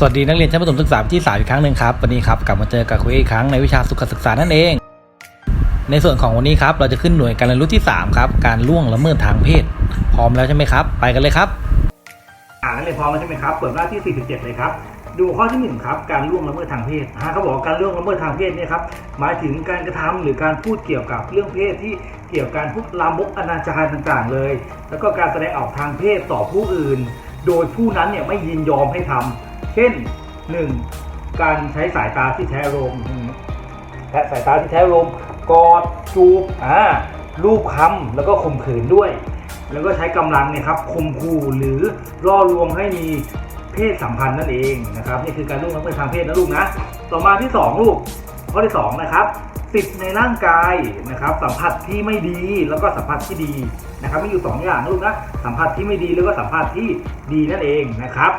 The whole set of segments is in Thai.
สวัสดีนักเรียนชั้นประถมศึกษาปีที่สามอีกครั้งหนึ่งครับวันนี้ครับกลับมาเจอกับคุยอีกครั้งในวิชาสุขศึกษานั่นเอง ในส่วนของวันนี้ครับเราจะขึ้นหน่วยการเรียนรู้ที่ 3 ครับ การล่วงละเมิดทางเพศ พร้อมแล้วใช่ไหมครับ ไปกันเลยครับอ่านนักเรียนพร้อมแล้วใช่ไหมครับเปิดหน้าที่ 47 เลยครับ ดูข้อที่ 1 ครับ การล่วงละเมิดทางเพศอ่าเขาบอกการล่วงละเมิดทางเพศเนี่ยครับหมายถึงการกระทำหรือการพูดเกี่ยวกับเรื่องเพศที่เกี่ยวกับการพูดลามกอนาจารต่างๆ เลย แล้วก็การแสดงออกทางเพศต่อผู้อื่น โดยผู้นั้นเนี่ยไม่ยินยอมให้ทำเช่น 1. การใช้สายตาที่แท้อารมณ์และสายตาที่แท้อารมณ์กอดจูบอ่ารูปคำแล้วก็ข่มขืนด้วย แล้วก็ใช้กำลังเนี่ยครับข่มขู่หรือล่อลวงให้มีเพศสัมพันธ์นั่นเองนะครับนี่คือการล่วงละเมิดทางเพศนะลูกนะต่อมาที่ 2 ลูกข้อที่2นะครับสิทธิ์ในร่างกายนะครับ สัมผัสที่ไม่ดีแล้วก็สัมผัสที่ดีนะครับมีอยู่ 2 อย่างนะลูกนะสัมผัสที่ไม่ดีแล้วก็สัมผัสที่ดีนั่นเองนะครับ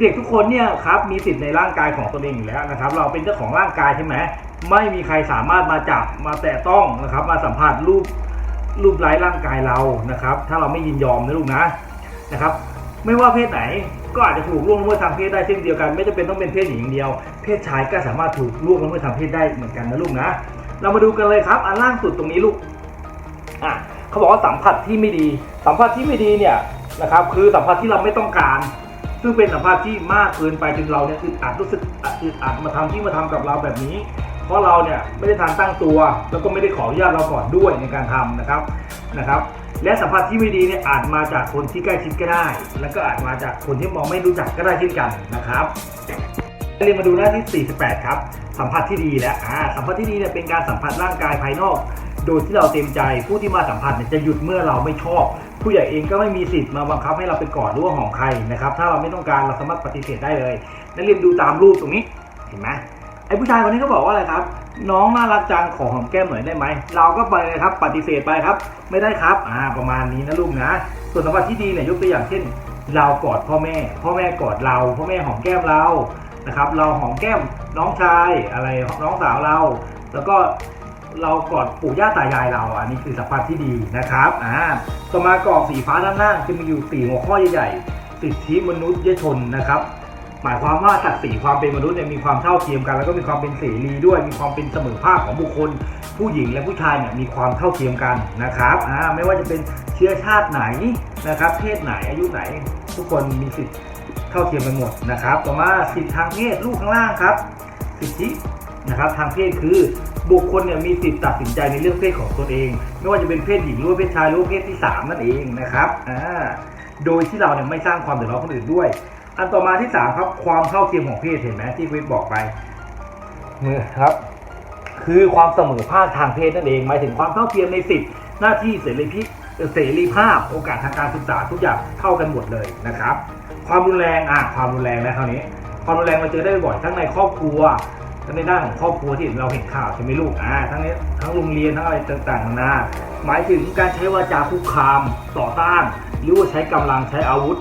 เด็กทุกคนเนี่ยครับมีสิทธิ์ในร่างกายของตนเองอยู่แล้วนะครับ เราเป็นเจ้าของร่างกายใช่ไหมไม่มีใครสามารถมาจับมาแตะต้องนะครับ มาสัมผัสรูปรูปไร้ร่างกายเรานะครับ ถ้าเราไม่ยินยอมนะลูกนะนะครับ ไม่ว่าเพศไหนก็อาจจะถูกล่วงละเมิดทางเพศได้เช่นเดียวกัน ไม่จำเป็นต้องเป็นเพศหญิงอย่างเดียว เพศชายก็สามารถถูกล่วงละเมิดทางเพศได้เหมือนกันนะลูกนะ เรามาดูกันเลยครับ อันล่างสุดตรงนี้ลูกอะเขาบอกว่าสัมผัสที่ไม่ดี สัมผัสที่ไม่ดีเนี่ยนะครับ คือสัมผัสที่เราไม่ต้องการ ซึ่งเป็นสัมผัสที่มากเกินไปจนเราเนี่ยอึดอัดรู้สึกอึดอัดมาทำที่มาทำกับเราแบบนี้ เพราะเราเนี่ยไม่ได้ทานตั้งตัว แล้วก็ไม่ได้ขออนุญาตเราก่อนด้วยในการทำนะครับนะครับ และสัมผัสที่ไม่ดีเนี่ยอาจมาจากคนที่ใกล้ชิดก็ได้ แล้วก็อาจมาจากคนที่มองไม่รู้จักก็ได้เช่นกันนะครับเรียนมาดูหน้าที่ 48 ครับ สัมผัสที่ดีแล้วอ่าสัมผัสที่ดีเนี่ยเป็นการสัมผัสร่างกายภายนอก โดยที่เราเต็มใจผู้ที่มาสัมผัสเนี่ยจะหยุดเมื่อเราไม่ชอบ ผู้ใหญ่เองก็ไม่มีสิทธิ์มาบังคับให้เราไปกอดหรือว่าหอมใครนะครับถ้าเราไม่ต้องการเราสามารถปฏิเสธได้เลยนักเรียนดูตามรูปตรงนี้เห็นไหมไอ้ผู้ชายคนนี้ก็บอกว่าอะไรครับ น้องน่ารักจังขอหอมแก้มหน่อยได้ไหมเราก็ไปเลยครับ ปฏิเสธไปครับ ไม่ได้ครับอ่าประมาณนี้นะลูกนะ ส่วนสัมผัสที่ดีเนี่ยยกตัวอย่างเช่น เรากอดพ่อแม่ พ่อแม่กอดเรา พ่อแม่หอมแก้มเรานะครับ เราหอมแก้มน้องชายอะไรน้องสาวเรา แล้วก็ เรากอดปู่ย่าตายายเราอันนี้คือสัมผัสที่ดีนะครับอ่าต่อมากรอบสีฟ้าด้านล่างจะมีอยู่สี่หัวข้อใหญ่ๆสิทธิมนุษยชนนะครับหมายความว่าศักดิ์ศรีความเป็นมนุษย์เนี่ยมีความเท่าเทียมกัน แล้วก็มีความเป็นเสรีด้วย มีความเป็นเสมอภาคของบุคคล ผู้หญิงและผู้ชายเนี่ยมีความเท่าเทียมกันนะครับอ่าไม่ว่าจะเป็นเชื้อชาติไหนนะครับ เพศไหนอายุไหน ทุกคนมีสิทธิ์เท่าเทียมกันหมดนะครับ ต่อมาสิทธิทางเพศลูกข้างล่างครับ สิทธินะครับทางเพศคือ บุคคลเนี่ยมีสิทธิ์ตัดสินใจในเรื่องเพศของตนเอง ไม่ว่าจะเป็นเพศหญิงหรือเพศชายหรือเพศที่สามนั่นเองนะครับอ่าโดยที่เราเนี่ยไม่สร้างความเดือดร้อนคนอื่นด้วย อันต่อมาที่ 3 ครับความเท่าเทียมของเพศเห็นไหมที่วิทย์บอกไปนี่ครับ คือความเสมอภาคทางเพศนั่นเองหมายถึงความเท่าเทียมในสิทธิหน้าที่เสรีพิเสรีภาพโอกาสทางการศึกษาทุกอย่างเท่ากันหมดเลยนะครับ ความรุนแรงอะความรุนแรงแล้วคราวนี้ ความรุนแรงเราเจอได้บ่อยทั้งในครอบครัว ทั้งในด้านของครอบครัวที่เราเห็นข่าวใช่ไหมลูกอ่าทั้งนี้ทั้งโรงเรียนทั้งอะไรต่างๆนานาหมายถึงการใช้วาจาคุกคามต่อต้าน หรือว่าใช้กำลังใช้อาวุธ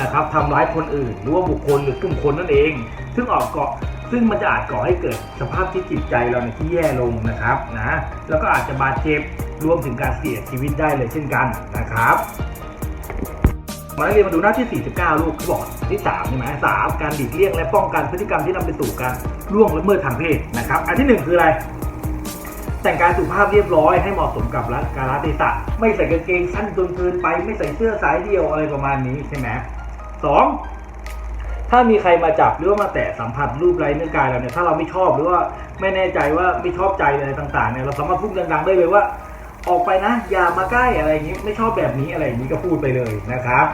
นะครับทำร้ายคนอื่น หรือว่าบุคคลหรือกลุ่มคนนั่นเอง ซึ่งออกเกาะซึ่งมันจะอาจก่อให้เกิดสภาพที่จิตใจเราในยที่แย่ลงนะครับนะแล้วก็อาจจะบาดเจ็บรวมถึงการเสียชีวิตได้เลยเช่นกันนะครับ มาเรียนมาดูหน้าที่ 49 ลูกที่บอกที่3ใช่ไหมสามการหลีกเลี่ยงและป้องกันพฤติกรรมที่นำไปสู่การล่วงละเมิดทางเพศนะครับ อันที่หนึ่งคืออะไร แต่งกายสุภาพเรียบร้อยให้เหมาะสมกับรักาลเทศะไม่ใส่กางเกงสั้นจนเกินไป ไม่ใส่เสื้อสายเดียวอะไรประมาณนี้ใช่ไหมสองถ้ามีใครมาจับหรือว่ามาแตะสัมผัสรูปไร้เนื้อกายเราเนี่ยถ้าเราไม่ชอบหรือว่าไม่แน่ใจว่าไม่ชอบใจอะไรต่างๆเนี่ยเราสามารถพูดดังๆได้เลยว่า ออกไปนะ อย่ามาใกล้อะไรอย่างนี้ ไม่ชอบแบบนี้อะไรอย่างนี้ก็พูดไปเลยนะครับ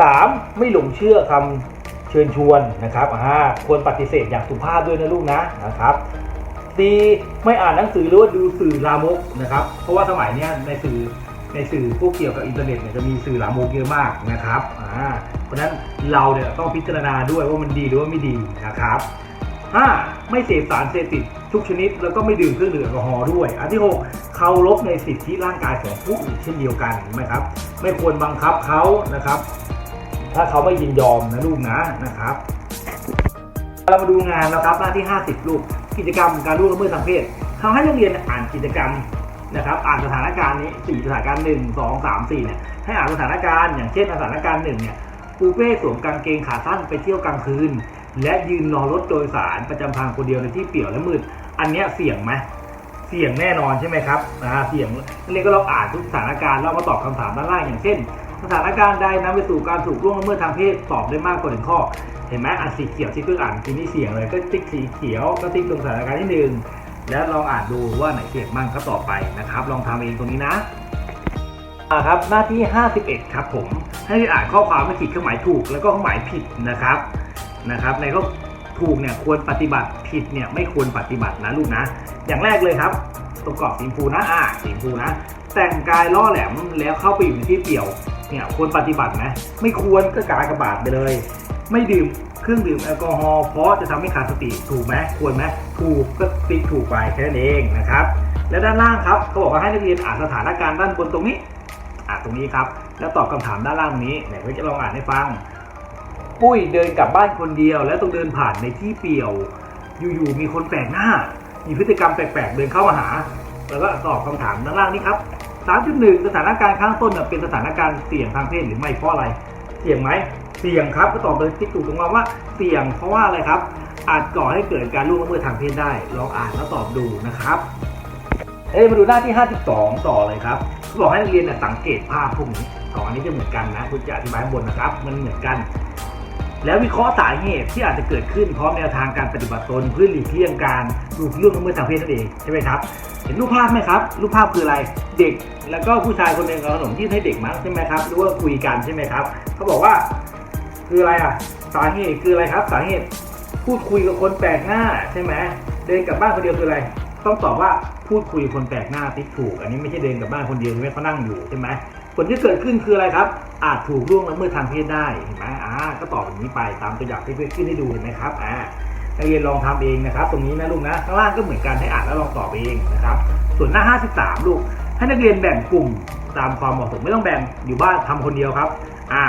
สามไม่หลงเชื่อคำเชิญชวนนะครับอ่าควรปฏิเสธอย่างสุภาพด้วยนะลูกนะนะครับดีไม่อ่านหนังสือหรือว่าดูสื่อลามกนะครับ เพราะว่าสมัยนี้ในสื่อในสื่อพวกเกี่ยวกับอินเทอร์เน็ตเนี่ยจะมีสื่อลามกเยอะมากนะครับอ่าเพราะฉะนั้นเราเนี่ยต้องพิจารณาด้วยว่ามันดีหรือว่าไม่ดีนะครับห้าไม่เสพสารเสพติด ทุกชนิด แล้วก็ไม่ดื่มเครื่องดื่มแอลกอฮอล์ด้วย อันที่หกเคารพในสิทธิร่างกายของผู้อื่นเช่นเดียวกันนะครับ ไม่ควรบังคับเขานะครับ ถ้าเขาไม่ยินยอมนะลูกนะนะครับเรามาดูงานแล้วครับหน้าที่ 50รูปกิจกรรมการล่วงละเมิดทางเพศเขาให้นักเรียนอ่านกิจกรรมนะครับอ่านสถานการณ์นี้4สถานการณ์1 2 3 4เนี่ยให้อ่านสถานการณ์อย่างเช่นสถานการณ์หนึ่งเนี่ยปูเป้สวมกางเกงขาสั้นไปเที่ยวกลางคืน และยืนรอรถโดยสารประจำทางคนเดียวในที่เปี่ยวและมืด อันเนี้ยเสี่ยงไหมเสี่ยงแน่นอนใช่ไหมครับอ่าเสี่ยงนั่นเลยก็เราอ่านทุกสถานการณ์แล้วมาตอบคำถามด้านล่างอย่างเช่น สถานการณ์ใดนำไปสู่การถูกล่วงละเมิดทางเพศตอบได้มากกว่าหนึ่งข้อ เห็นไหมอ่านสีเขียวที่เพิ่งอ่านทีนี้เสี่ยงเลยก็ติ๊กสีเขียวก็ติ๊กตรงสถานการณ์ที่หนึ่งแล้วลองอ่านดูว่าไหนเสี่ยงมั่งก็ต่อไปนะครับ ลองทำเองตรงนี้นะอ่าครับหน้าที่ 51 ครับผมให้อ่านข้อความไม่ขีดเครื่องหมายถูกแล้วก็เครื่องหมายผิดนะครับนะครับในก็ ถูกเนี่ยควรปฏิบัติผิดเนี่ยไม่ควรปฏิบัตินะลูกนะ อย่างแรกเลยครับตรงกรอบสีชมพูนะอ่าสีชมพูนะ แต่งกายล่อแหลมแล้วเข้าไปอยู่ในที่เปี่ยวเนี่ยควรปฏิบัติไหมไม่ควรก็กากระบาดไปเลย ไม่ดื่มเครื่องดื่มแอลกอฮอล์เพราะจะทำให้ขาดสติถูกไหมควรไหมถูกก็ติ๊กถูกไปแค่นั้นเองนะครับ และด้านล่างครับเขาบอกว่าให้นักเรียนอ่านสถานการณ์ด้านบนตรงนี้อ่านตรงนี้ครับ แล้วตอบคำถามด้านล่างตรงนี้เดี๋ยวเราจะลองอ่านให้ฟัง ปุ้ยเดินกลับบ้านคนเดียว แล้วต้องเดินผ่านในที่เปี่ยว อยู่ๆมีคนแปลกหน้า มีพฤติกรรมแปลกๆ เดินเข้ามาหา แล้วก็ตอบคำถามด้านล่างนี้ครับ 3.1 สถานการณ์ข้างต้นเป็นสถานการณ์เสี่ยงทางเพศหรือไม่เพราะอะไร เสี่ยงไหม เสี่ยงครับก็ตอบเลยที่ถูกตรงว่าว่าเสี่ยงเพราะว่าอะไรครับ อาจก่อให้เกิดการล่วงละเมิดทางเพศได้ ลองอ่านแล้วตอบดูนะครับเอ้มาดูหน้าที่ 52 ต่อเลยครับเขาบอกให้นักเรียนสังเกตภาพพวกนี้สองอันนี้จะเหมือนกันนะ คุณจะอธิบายบนนะครับ มันเหมือนกัน แล้ววิเคราะห์สาเหตุที่อาจจะเกิดขึ้นพร้อมแนวทางการปฏิบัติตนเพื่อหลีกเลี่ยงการถูกล่วงละเมิดทางเพศนั่นเองใช่ไหมครับเห็นรูปภาพไหมครับ รูปภาพคืออะไรเด็กแล้วก็ผู้ชายคนหนึ่งเอาขนมยื่นให้เด็กมั้งใช่ไหมครับหรือว่าคุยกันใช่ไหมครับเขาบอกว่าคืออะไรอะสาเหตุคืออะไรครับ สาเหตุพูดคุยกับคนแปลกหน้าใช่ไหมเดินกลับบ้านคนเดียวคืออะไร ต้องตอบว่าพูดคุยคนแปลกหน้าติ๊กถูก อันนี้ไม่ใช่เดินกลับบ้านคนเดียวใช่ไหมเขานั่งอยู่ใช่ไหม ผลที่เกิดขึ้นคืออะไรครับ อาจถูกล่วงละเมิดทางเพศได้เห็นไหมอ่าก็ตอบแบบนี้ไปตามตัวอย่างที่เพื่อนขึ้นให้ดูเห็นไหมครับอ่านักเรียนลองทำเองนะครับ ตรงนี้นะลูกนะข้างล่างก็เหมือนกันให้อ่านแล้วลองตอบเองนะครับ ส่วนหน้า 53 ลูก ให้นักเรียนแบ่งกลุ่มตามความเหมาะสมไม่ต้องแบ่งอยู่บ้านทำคนเดียวครับ อ่า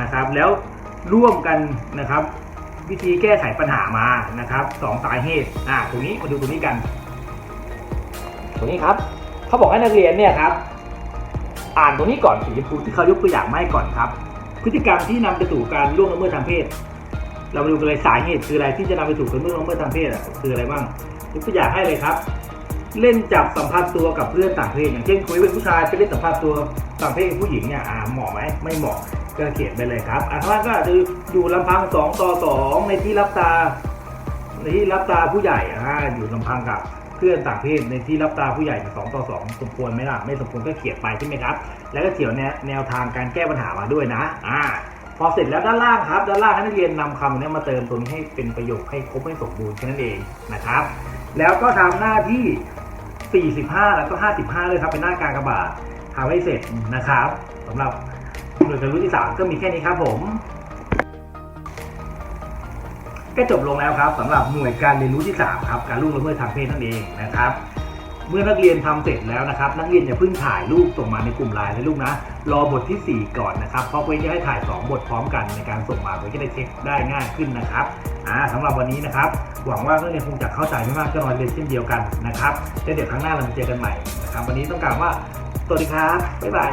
นะครับ แล้วร่วมกันนะครับ วิธีแก้ไขปัญหามานะครับสองสาเหตุอ่าตรงนี้มาดูตรงนี้กัน ตรงนี้ครับ เขาบอกให้นักเรียนเนี่ยครับ อ่านตรงนี้ก่อนสีชมพูที่เขายกตัวอย่างมาให้ก่อนครับ พฤติกรรมที่นำไปสู่การล่วงละเมิดทางเพศ เรามาดูกันเลยสาเหตุคืออะไรที่จะนำไปสู่การล่วงละเมิดทางเพศอะคืออะไรบ้างยกตัวอย่างให้เลยครับ เล่นจับสัมผัสตัวกับเพื่อนต่างเพศอย่างเช่นคุยเป็นผู้ชายไปเล่นสัมผัสตัวต่างเพศกับผู้หญิงเนี่ยอ่าเหมาะไหมไม่เหมาะก็เขียนไปเลยครับอ่าข้างล่างก็อาจจะอยู่ลำพังสองต่อสองในที่รับตาในที่รับตาผู้ใหญ่อ่าอยู่ลำพังกับ เพื่อนต่างเพศในที่รับตาผู้ใหญ่สองต่อสองสมควรไหมล่ะไม่สมควรก็เขียนไปใช่ไหมครับ แล้วก็เขียนแนวทางการแก้ปัญหามาด้วยนะอ่าพอเสร็จแล้วด้านล่างครับ ด้านล่างให้นักเรียนนำคำนี้มาเติมตรงนี้ให้เป็นประโยคให้ครบให้สมบูรณ์แค่นั้นเองนะครับ แล้วก็ทำหน้าที่ 45 แล้วก็ 55 เลยครับเป็นหน้าการกระบาดทำให้เสร็จนะครับสำหรับหน่วยการรู้ที่ 3 ก็มีแค่นี้ครับผม ก็จบลงแล้วครับสำหรับหน่วยการเรียนรู้ที่ 3 ครับการล่วงละเมิดทางเพศนั่นเองนะครับเมื่อนักเรียนทำเสร็จแล้วนะครับ นักเรียนอย่าเพิ่งถ่ายรูปส่งมาในกลุ่มไลน์นะลูกนะ รอบททีสี่ 4 ก่อนนะครับ เพราะเพื่อจะให้ถ่าย 2 บทพร้อมกันในการส่งมาเพื่อจะได้เช็คได้ง่ายขึ้นนะครับอ่าสำหรับวันนี้นะครับ หวังว่านักเรียนคงจะเข้าใจไม่มากก็น้อยเลยเช่นเดียวกันนะครับแล้วเดี๋ยวครั้งหน้าเราจะเจอกันใหม่นะครับ วันนี้ต้องกล่าวว่าสวัสดีครับบ๊ายบาย